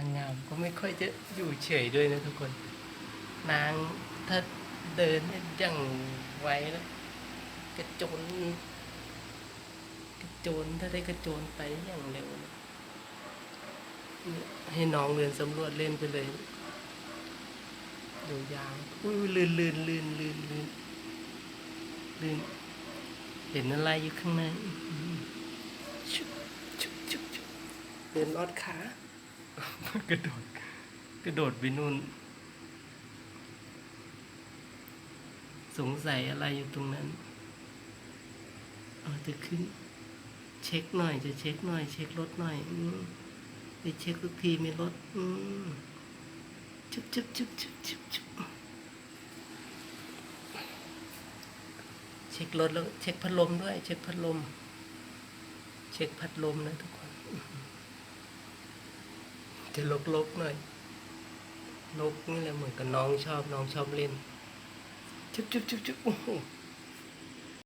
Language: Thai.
นางงามก็ไม่ค่อยจะอยู่เฉยด้วยนะทุกคน นางถ้าเดินเนี่ยอย่างไวแล้วกระโจนกระโจนถ้าได้กระโจนไปอย่างเร็วนะให้น้องเดินสำรวจเล่นไปเลยดูยางอุ้ยลื่นลื่นลื่นลื่นลื่นลื่นเห็นอะไรอยู่ข้างในชุบชุบชุบชุบเดินลอดขา กระโดดกระโดดไปนู่น สงสัยอะไรอยู่ตรงนั้นเอาจะขึ้น เช็คหน่อยจะเช็คหน่อย เช็ครถหน่อยอืไปเช็คทุกทีมีรถอืมจุบจุบจุบจุบจุบจุบเช็ครถแล้วเช็คพัดลมด้วย เช็คพัดลม เช็คพัดลมนะทุกคน จะลกๆหน่อยนกนี่แหละเหมือนกับน้องชอบน้องชอบเล่น จุ๊บจุ๊บจุ๊บจุ๊บ